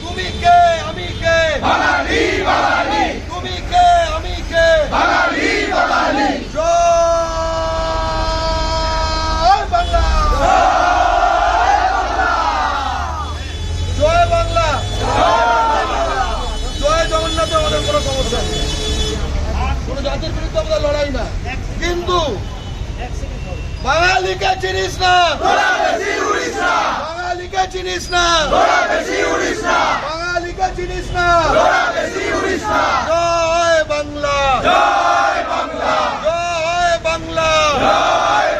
তুমি কে আমি কে বাঙালি বাঙালি তুমি কে আমি কে বাঙালি বাঙালি জয় বাংলা। বাঙালিকে চিনিস না? তোরা বেশি বাঙালিকে চিনিস না? তোরা বেশি উড়িস না। বাঙালিকে চিনিস না? জয় বাংলা। জয় বাংলা। বাংলা। জয়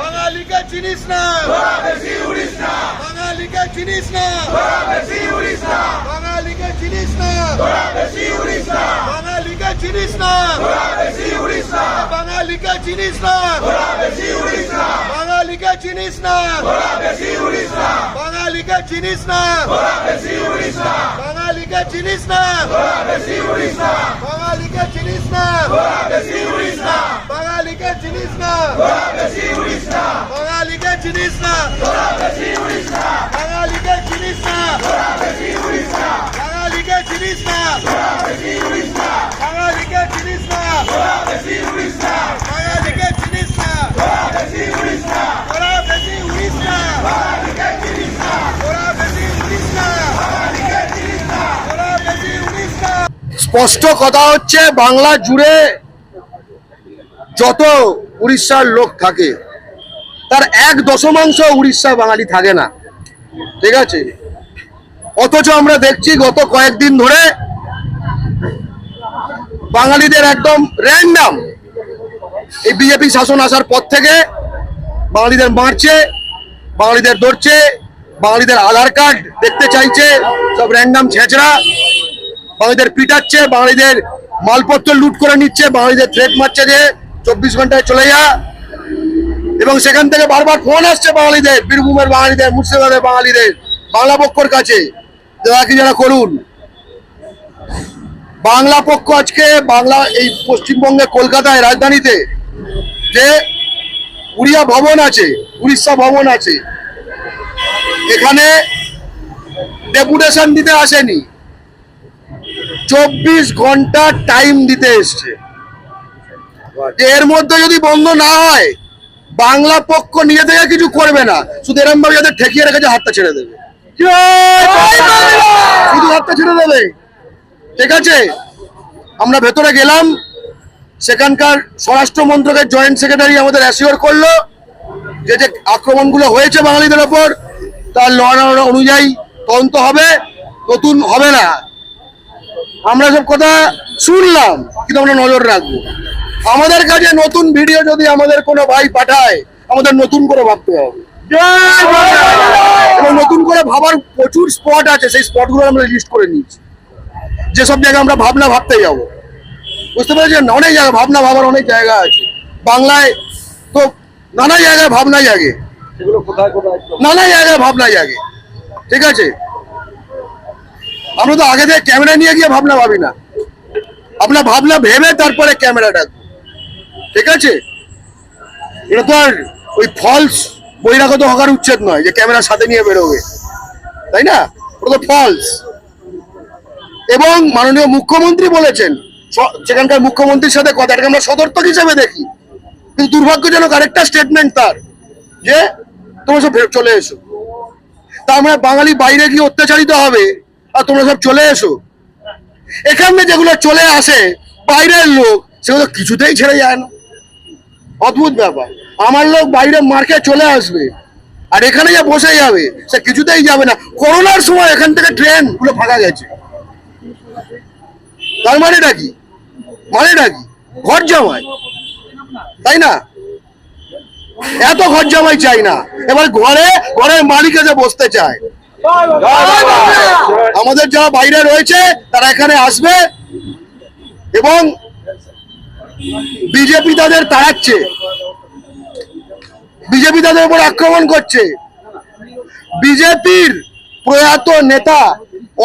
বাঙালিকে চিনিস না? তোরা বেশি না। বাঙালিকে চিনিস না? তোরা বেশি উড়িস না। বাঙালিকে চিনিস না? তোরা বেশি উড়িস না। বাঙালিকে চিনিস না? বাঙালিকে চিনিস না? বাঙালিকে চিনিস না বাঙালিকে চিনিস না? বাঙালিকে চিনিস না? বাঙালিকে চিনিস না? বাঙালিকে চিনিস না? বাঙালিকে চিনিস না? বাঙালিকে চিনিস না? বাঙালিকে চিনিস না? স্পষ্ট কথা হচ্ছে, বাংলা জুড়ে যত উড়িষ্যার লোক থাকে, তার এক দশমাংশ উড়িষ্যা বাঙালি থাকে না। ঠিক আছে? অথচ আমরা দেখছি গত কয়েকদিন ধরে বাঙালিদের একদম র্যান্ডাম এই বিজেপি শাসন আসার পর থেকে বাঙালিদের মারছে, বাঙালিদের ধরছে, বাঙালিদের আধার কার্ড দেখতে চাইছে, সব র্যান্ডাম ছেঁচড়া। বাঙালিদের পিটাচ্ছে, বাঙালিদের মালপত্র লুট করে নিচ্ছে, বাঙালিদের থ্রেট মারছে যে চব্বিশ ঘন্টায় চলে যা। এবং সেখান থেকে বারবার ফোন আসছে বাঙালিদের, বীরভূমের বাঙালিদের, মুর্শিদাবাদের বাঙালিদের, বাংলা পক্ষর কাছে। যারা কি যারা করুন। বাংলা পক্ষ আজকে বাংলা এই পশ্চিমবঙ্গে কলকাতায় রাজধানীতে যে উড়িয়া ভবন আছে উড়িষ্যা ভবন আছে। এখানে ডেপুটেশন দিতে আসেনি। চব্বিশ ঘণ্টা টাইম দিতে এসছে। এর মধ্যে যদি বন্ধ না হয় বাংলা পক্ষ নিজে থেকে কিছু করবে না। শুধু এরম ভাবে যাদের ঠেকিয়ে রেখেছে হাতটা ছেড়ে দেবে। শুধু হাতটা ছেড়ে দেবে। ঠিক আছে? আমরা ভেতরে গেলাম। সেখানকার স্বরাষ্ট্র মন্ত্রকের জয়েন্ট সেক্রেটারি আমাদের অ্যাসিওর করল যে যে আক্রমণগুলো হয়েছে বাঙালিদের ওপর, তার ল অনুযায়ী তদন্ত হবে, নতুন হবে না। আমরা সব কথা শুনলাম, কিন্তু আমরা নজর রাখব। আমাদের কাছে নতুন ভিডিও যদি আমাদের কোনো ভাই পাঠায়, আমাদের নতুন করে ভাবতে হবে। নতুন করে ভাবার প্রচুর স্পট আছে, সেই স্পটগুলো আমরা লিস্ট করে নিচ্ছি যেসব জায়গায় আমরা ভাবনা ভাবতে যাব। বুঝতে পেরেছেন? অনেক জায়গা ভাবনা ভাবার অনেক জায়গা আছে। বাংলায় তো নানা জায়গায় ভাবনা জাগে। নানা জায়গায় ভাবনা জাগে। ঠিক আছে? আমরা তো আগে থেকে ক্যামেরা নিয়ে গিয়ে ভাবনা ভাবি না। আপনার ভাবনা ভেবে তারপরে ক্যামেরা ডাকবো। ঠিক আছে? এটা তো আর ওই ফলস বহিরাগত হকার উচ্ছেদ নয় যে ক্যামেরার সাথে নিয়ে বেরোবে। তাই না? ওটা তো ফলস এবং মাননীয় মুখ্যমন্ত্রী বলেছেন সেখানকার মুখ্যমন্ত্রীর সাথে কথা এটাকে আমরা সদর্থক হিসেবে দেখি। কিন্তু দুর্ভাগ্যজনক আরেকটা স্টেটমেন্ট তার, যে তোমরা সব চলে এসো। তার মানে বাঙালি বাইরে গিয়ে অত্যাচারিত হবে আর তোমরা সব চলে এসো। এখানে যেগুলো চলে আসে, বাইরের লোক, সেগুলো কিছুতেই ছেড়ে যায় না। অদ্ভুত ব্যাপার। আমার লোক বাইরে মার্কে চলে আসবে, আর এখানে যে বসে যাবে, সে কিছুতেই যাবে না। করোনার সময় এখান থেকে ট্রেনগুলো ফাঁকা গেছে। তার মানেটা কি? মানেটা কি? ঘর জামাই। তাই না? এত ঘর জামাই চাই না। এবার ঘরে, ঘরের মালিক এসে বসতে চায়। আমাদের যারা বাইরে রয়েছে, তারা এখানে আসবে এবং বিজেপি তাদের তাড়াচ্ছে। বিজেপি তাদের উপর আক্রমণ করছে। বিজেপির প্রয়াত নেতা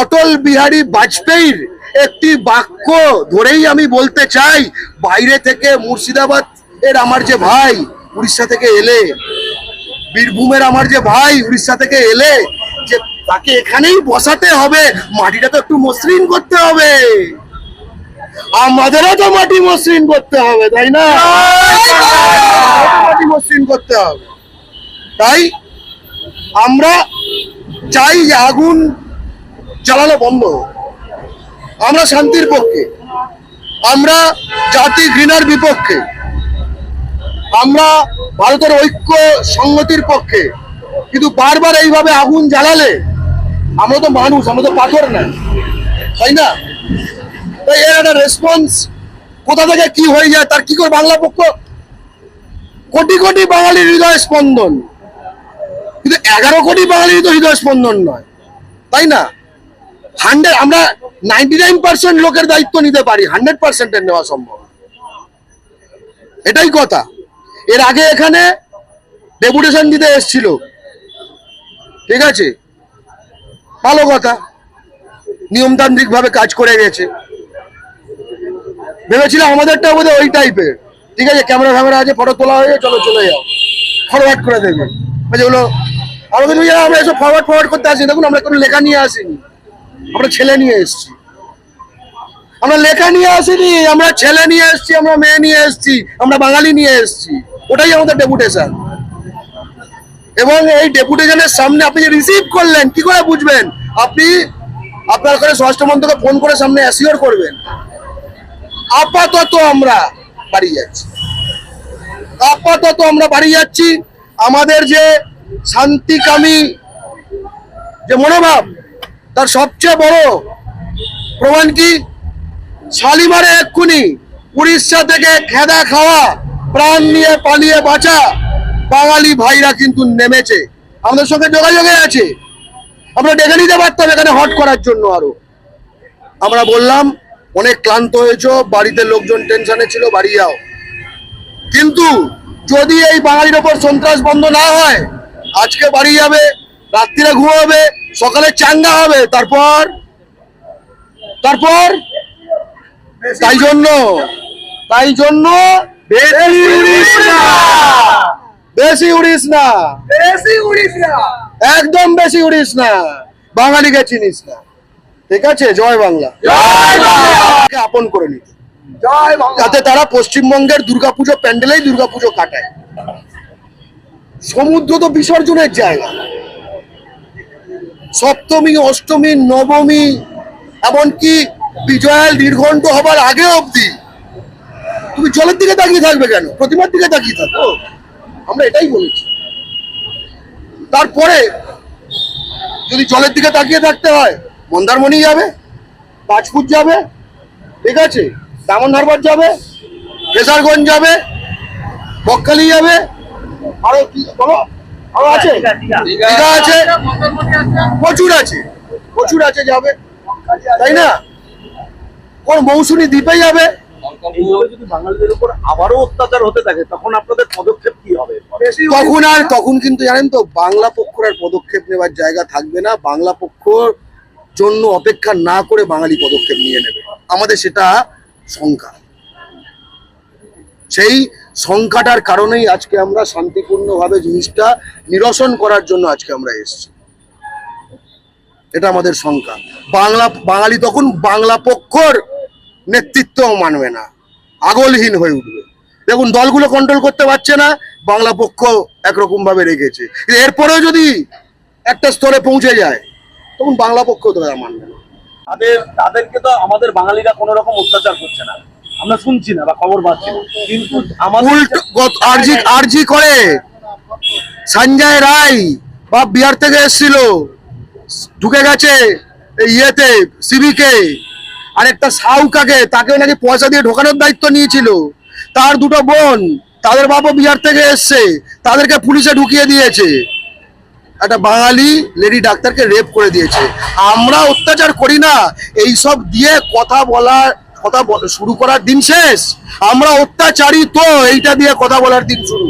অটল বিহারী বাজপেয়ীর একটি বাক্য ধরেই আমি বলতে চাই, বাইরে থেকে মুর্শিদাবাদ এর আমার যে ভাই উড়িষ্যা থেকে এলে, বীরভূমের আমার যে ভাই উড়িষ্যা থেকে এলে, যে তাকে এখানেই বসাতে হবে, মাটিটা তো একটু মসৃণ করতে হবে। আমাদেরও তো মাটি মসৃণ করতে হবে, তাই না? মাটি মসৃণ করতে হবে। তাই আমরা চাই যে আগুন জ্বালানো বন্ধ হোক। আমরা শান্তির পক্ষে। আমরা জাতি ঘৃণার বিপক্ষে। আমরা ভারতের ঐক্য সংগতির পক্ষে। কিন্তু বারবার এইভাবে আগুন জ্বালালে আমরা তো মানুষ, আমরা তো পাথর না। তাই না? তাই এর একটা রেসপন্স কোথা থেকে কি হয়ে যায়, তার কি করে বাংলা পক্ষ কোটি কোটি বাঙালির হৃদয় স্পন্দন। কিন্তু এগারো কোটি বাঙালির তো হৃদয় স্পন্দন নয়। তাই না? হান্ড্রেড, আমরা নাইনটি নাইন পার্সেন্ট লোকের দায়িত্ব নিতে পারি, হান্ড্রেড পার্সেন্টের নেওয়া সম্ভব। এটাই কথা। এর আগে এখানে ডেপুটেশন দিতে এসছিল। ঠিক আছে? ভালো কথা। নিয়মতান্ত্রিক ভাবে কাজ করে গেছে। ভেবেছিলাম আমাদেরটা বোধহয় ওই টাইপের ঠিক আছে? ক্যামেরা ফ্যামেরা আছে ফটো তোলা হয়ে চলো, চলে যাও। ফরওয়ার্ড করে দেবে। যেগুলো আমাদের আমরা এসব ফরওয়ার্ড ফরওয়ার্ড করতে আসি দেখুন, আমরা কোনো লেখা নিয়ে আসিনি। আমরা ছেলে নিয়ে এসেছি। আমরা লেখা নিয়ে আসিনি, আমরা ছেলে নিয়ে এসেছি, আমরা মেয়ে নিয়ে এসেছি, আমরা বাঙালি নিয়ে এসেছি। ওটাই আমাদের ডেপুটেশন। এবং এই ডেপুটেশনের সামনে আপনি যে রিসিভ করলেন, কি করে বুঝবেন? আপনি আপনার ওখানে স্বরাষ্ট্র মন্ত্রকে ফোন করে সামনে অ্যাসিওর করবেন। আপাতত আমরা বাড়ি যাচ্ছি। আপাতত আমরা বাড়ি যাচ্ছি। আমাদের যে শান্তিকামী যে মনোভাব তার সবচেয়ে বড় প্রমাণ কি? শালিমারে এক্ষুনি উড়িষ্যা থেকে খেদা খাওয়া, প্রাণ নিয়ে পালিয়ে বাঁচা বাঙালি ভাইরা কিন্তু নেমেছে। আমাদের সঙ্গে যোগাযোগে আছে। আমরা ডেকে নিতে পারতাম এখানে হট করার জন্য আরও। আমরা বললাম, অনেক ক্লান্ত হয়েছ, বাড়িতে লোকজন টেনশনে ছিল বাড়ি যাও কিন্তু যদি এই বাঙালির ওপর সন্ত্রাস বন্ধ না হয়, আজকে বাড়ি যাবে রাত্রিরে ঘুমাবে সকালে চাঙ্গা হবে তারপর? তারপর? তাই জন্য তাই জন্য বেশি উড়িস না। বেশি উড়িস না। বেশি উড়িস না। একদম বেশি উড়িস না। বাঙালিকে চিনিস না। ঠিক আছে? জয় বাংলা! আপন করে নিতে। যাতে তারা পশ্চিমবঙ্গের দুর্গাপুজো প্যান্ডেলেই দুর্গাপুজো কাটায়। সমুদ্র তো বিসর্জনের জায়গা। সপ্তমী, অষ্টমী, নবমী, এমনকি বিজয়াল নির্ঘণ্ট হবার আগে অবধি। তুমি জলের দিকে তাকিয়ে থাকবে কেন? প্রতিমার দিকে তাকিয়ে থাকো। আমরা এটাই বলেছি। তারপরে যদি জলের দিকে তাকিয়ে থাকতে হয়, মন্দারমণি যাবে পাঁচপুর যাবে, ঠিক আছে? দামন হারবার যাবে, কেশারগঞ্জ যাবে, বকখালি যাবে, আরও কি বলো? আছে? দীঘা আছে? প্রচুর আছে। প্রচুর আছে যাবে। তাই না? কোন মৌসুমী দ্বীপে যাবে? এইভাবে যদি বাঙালিদের উপর আবারও অত্যাচার হতে থাকে তখন আপনাদের পদক্ষেপ কি হবে? তখন আর তখন কিন্তু জানেন তো বাংলা পক্ষর আর পদক্ষেপ নেবার জায়গা থাকবে না। বাংলা পক্ষর জন্য অপেক্ষা না করে বাঙালি পদক্ষেপ নিয়ে নেবে। আমাদের সেটা শঙ্কা। সেই সংখ্যাটার কারণেই আজকে আমরা শান্তিপূর্ণভাবে জিনিসটা নিরসন করার জন্য আজকে আমরা এসেছি। এটা আমাদের সংখ্যা বাংলা বাঙালি তখন বাংলা পক্ষর নেতৃত্ব মানবে না। আগলহীন হয়ে উঠবে। দেখুন, দলগুলো কন্ট্রোল করতে পারছে না, বাংলা পক্ষ একরকম ভাবে রেখেছে এরপরেও যদি একটা স্তরে পৌঁছে যায়, তখন বাংলা পক্ষ তো মানবে না। তাদের তাদেরকে তো আমাদের বাঙালিরা কোনো রকম অত্যাচার করছে না। আমরা শুনছি না বা খবর পাচ্ছি না। কিন্তু আমাদের উল্টো গত- আরজি আরজি করে। সঞ্জয় রায় বা বিহার থেকে এসেছিল। ঢুকে গেছে এই ইয়েতে সিভিকে আরেকটা সাউকাকে তাকেও নাকি পয়সা দিয়ে ঢোকানোর দায়িত্ব নিয়েছিল। তার দুটো বোন তাদের বাবা বিহার থেকে এসছে। তাদেরকে পুলিশে ঢুকিয়ে দিয়েছে। একটা বাঙালি লেডি ডাক্তারকে রেপ করে দিয়েছে। আমরা অত্যাচার করি না। এই সব দিয়ে কথা বলার কথা শুরু করার দিন শেষ। আমরা অত্যাচারী তো এইটা দিয়ে কথা বলার দিন শুরু।